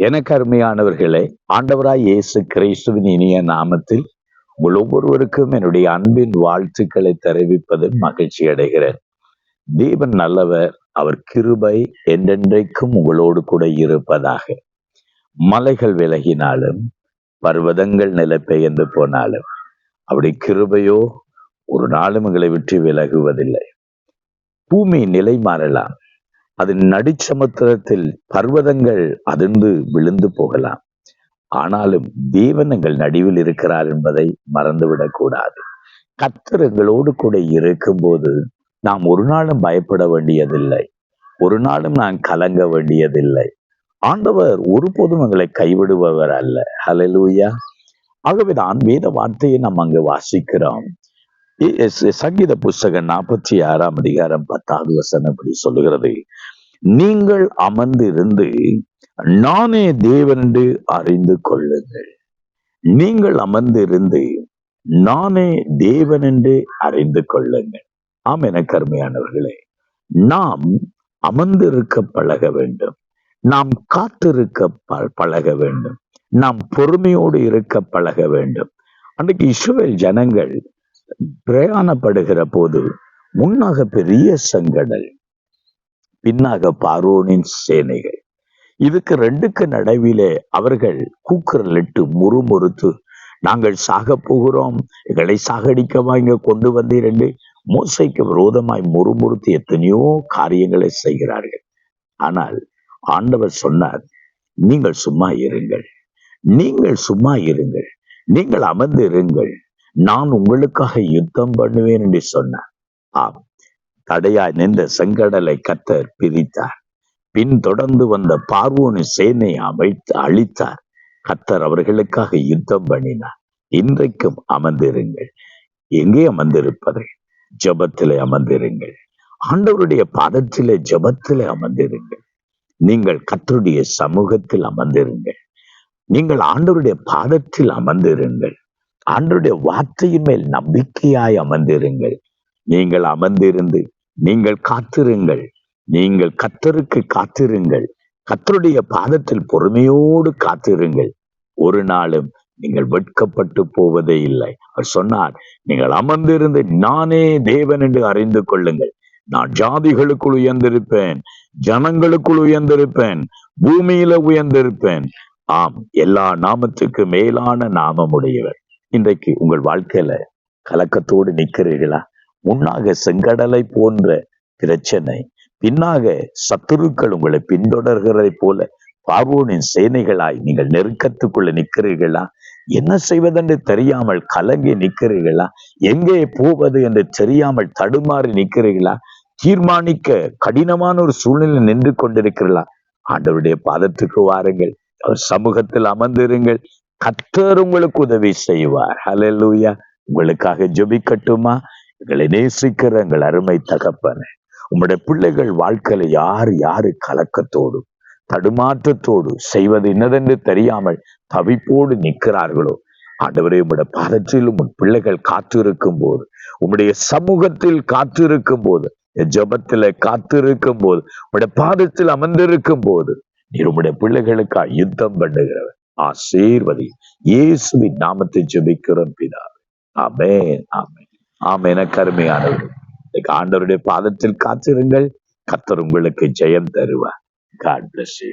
எனக்கு அருமையானவர்களே ஆண்டவராய் இயேசு கிறிஸ்துவின் இனிய நாமத்தில் உங்கள் ஒவ்வொருவருக்கும் என்னுடைய அன்பின் வாழ்த்துக்களை தெரிவிப்பதில் மகிழ்ச்சி அடைகிறேன். தேவன் நல்லவர் அவர் கிருபை என்றென்றைக்கும் உங்களோடு கூட இருப்பதாக. மலைகள் விலகினாலும் பர்வதங்கள் நிலப்பெயர்ந்து போனாலும் அப்படி கிருபையோ ஒரு நாளும் எங்களை விட்டு விலகுவதில்லை. பூமி நிலை மாறலாம். அதன் நடிச்சமுத்திரத்தில் பர்வதங்கள் அதிர்ந்து விழுந்து போகலாம். ஆனாலும் தேவன் எங்கள் நடுவில் இருக்கிறார் என்பதை மறந்துவிடக் கூடாது. கத்தர் எங்களோடு கூட இருக்கும்போது நாம் ஒரு நாளும் பயப்பட வேண்டியதில்லை. ஒரு நாளும் நாம் கலங்க வேண்டியதில்லை. ஆண்டவர் ஒருபோதும் எங்களை கைவிடுபவர் அல்ல. ஹலலூயா ஆகவேதான் வேத வார்த்தையை நாம் அங்கு வாசிக்கிறோம். சங்கீத புஸ்தகம் நாற்பத்தி ஆறாம் அதிகாரம் பத்தாவது வசனம் அப்படி சொல்லுகிறது. நீங்கள் அமர்ந்திருந்து நானே தேவன் என்று அறிந்து கொள்ளுங்கள். நீங்கள் அமர்ந்திருந்து நானே தேவன் என்று அறிந்து கொள்ளுங்கள். ஆம் என கருமையானவர்களே நாம் அமர்ந்திருக்க பழக வேண்டும். நாம் காத்திருக்க பழக வேண்டும். நாம் பொறுமையோடு இருக்க பழக வேண்டும். அன்றைக்கு இஸ்ரேல் ஜனங்கள் பிரயாணப்படுகிற போது முன்னாக பெரிய சங்கடல். பின்னாக பாரோனின் சேனைகள். இதுக்கு ரெண்டுக்கு நடுவிலே அவர்கள் கூக்குரலிட்டு முறுமுறுத்து நாங்கள் சாக போகிறோம் எங்களை சாகடிக்கவா இங்க கொண்டு வந்தீர் என்று மோசைக்கு விரோதமாய் முறுமுறுத்து எத்தனையோ காரியங்களை செய்கிறார்கள். ஆனால் ஆண்டவர் சொன்னார் நீங்கள் சும்மா இருங்கள் நீங்கள் சும்மா இருங்கள் நீங்கள் அமர்ந்து இருங்கள் நான் உங்களுக்காக யுத்தம் பண்ணுவேன் என்று சொன்னார். ஆம் தடையாய் நின்ற செங்கடலை கத்தர் பிரித்தார். பின் தொடர்ந்து வந்த பார்வோனு சேனை அமைத்து அழித்தார். கத்தர் அவர்களுக்காக யுத்தம் பண்ணினார். இன்றைக்கும் அமர்ந்திருங்கள். எங்கே அமர்ந்திருப்பது? ஜபத்திலே அமர்ந்திருங்கள். ஆண்டவருடைய பாதத்திலே ஜபத்திலே அமர்ந்திருங்கள். நீங்கள் கத்தருடைய சமூகத்தில் அமர்ந்திருங்கள். நீங்கள் ஆண்டவருடைய பாதத்தில் அமர்ந்திருங்கள். ஆண்டருடைய வார்த்தையின் மேல் நம்பிக்கையாய் அமர்ந்திருங்கள். நீங்கள் அமர்ந்திருந்து நீங்கள் காத்திருங்கள். நீங்கள் கத்தருக்கு காத்திருங்கள். கத்தருடைய பாதத்தில் பொறுமையோடு காத்திருங்கள். ஒரு நாளும் நீங்கள் வெட்கப்பட்டு போவதே இல்லை. அவர் சொன்னார் நீங்கள் அமர்ந்திருந்து நானே தேவன் என்று அறிந்து கொள்ளுங்கள். நான் ஜாதிகளுக்குள் உயர்ந்திருப்பேன் ஜனங்களுக்குள் உயர்ந்திருப்பேன் பூமியில உயர்ந்திருப்பேன். ஆம் எல்லா நாமத்துக்கு மேலான நாமம் உடையவர் இன்றைக்கு உங்கள் வாழ்க்கையில கலக்கத்தோடு நிற்கிறீர்களா? முன்னாக செங்கடலை போன்ற பிரச்சனை பின்னாக சத்துருக்கள் உங்களை பின்தொடர்கிறதை போல பார்வோனின் சேனைகளாய் நீங்கள் நெருக்கத்துக்குள்ள நிற்கிறீர்களா? என்ன செய்வதென்று தெரியாமல் கலங்கி நிற்கிறீர்களா? எங்கே போவது என்று தெரியாமல் தடுமாறி நிற்கிறீர்களா? தீர்மானிக்க கடினமான ஒரு சூழ்நிலை நின்று கொண்டிருக்கிறீர்களா? ஆண்டவருடைய பாதத்துக்கு வாருங்கள். அவர் சமூகத்தில் அமர்ந்திருங்கள். கத்தர் உங்களுக்கு உதவி செய்வார். ஹலலூயா உங்களுக்காக ஜொபிக்கட்டுமா? எங்களை நேசிக்கிற எங்கள் அருமை தகப்பன உம்முடைய பிள்ளைகள் வாழ்க்கையில யார் யாரு கலக்கத்தோடு தடுமாற்றத்தோடு செய்வது என்னதென்று தெரியாமல் தவிப்போடு நிற்கிறார்களோ? ஆண்டவரே உம்முடைய பாதத்திலும் உன் பிள்ளைகள் காத்திருக்கும் போது உம்முடைய சமூகத்தில் காத்திருக்கும் போது ஜபத்துல காத்திருக்கும் போது உடைய பாதத்தில் அமர்ந்திருக்கும் போது நீர் உம்முடைய பிள்ளைகளுக்கா யுத்தம் பண்ணுகிறவர். ஆசீர்வதி. இயேசுவின் நாமத்தை ஜபிக்கிறோம் பிதா ஆமே ஆமே ஆம் என கருமையானவர்கள் ஆண்டவருடைய பாதத்தில் காத்திருங்கள். கத்தர் உங்களுக்கு ஜெயம் தருவார். God bless you